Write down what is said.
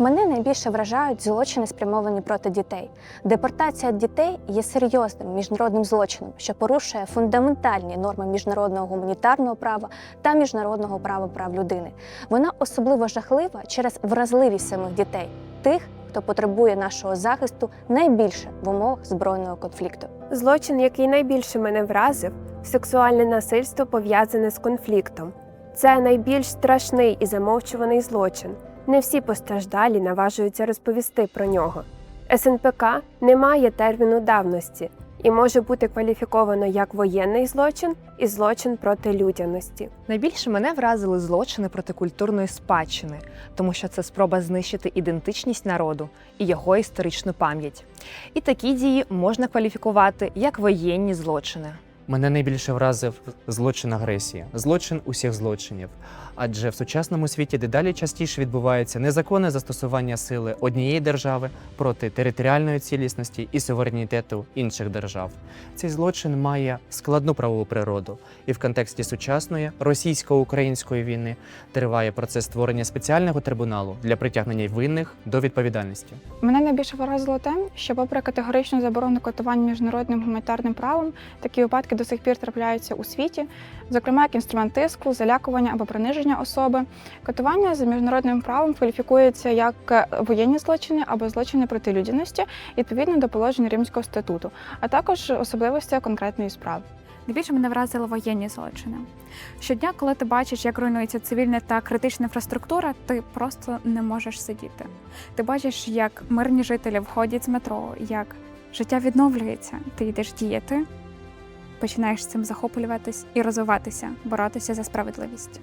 Мене найбільше вражають злочини, спрямовані проти дітей. Депортація дітей є серйозним міжнародним злочином, що порушує фундаментальні норми міжнародного гуманітарного права та міжнародного права прав людини. Вона особливо жахлива через вразливість самих дітей, тих, хто потребує нашого захисту найбільше в умовах збройного конфлікту. Злочин, який найбільше мене вразив, сексуальне насильство пов'язане з конфліктом. Це найбільш страшний і замовчуваний злочин. Не всі постраждалі наважуються розповісти про нього. СНПК не має терміну давності і може бути кваліфіковано як воєнний злочин і злочин проти людяності. Найбільше мене вразили злочини проти культурної спадщини, тому що це спроба знищити ідентичність народу і його історичну пам'ять. І такі дії можна кваліфікувати як воєнні злочини. Мене найбільше вразив злочин агресії, злочин усіх злочинів. Адже в сучасному світі дедалі частіше відбувається незаконне застосування сили однієї держави проти територіальної цілісності і суверенітету інших держав. Цей злочин має складну правову природу, і в контексті сучасної російсько-української війни триває процес створення спеціального трибуналу для притягнення винних до відповідальності. Мене найбільше вразило те, що, попри категоричну заборону катувань міжнародним гуманітарним правом, такі випадки до сих пір трапляються у світі, зокрема як інструмент тиску, залякування або приниження особи. Катування за міжнародним правом кваліфікується як е, воєнні злочини або злочини проти людяності відповідно до положень Римського статуту, а також особливості конкретної справи. Найбільше мене вразили воєнні злочини. Щодня, коли ти бачиш, як руйнується цивільна та критична інфраструктура, ти просто не можеш сидіти. Ти бачиш, як мирні жителі входять з метро, як життя відновлюється. Ти йдеш діяти, починаєш цим захоплюватись і розвиватися, боротися за справедливість.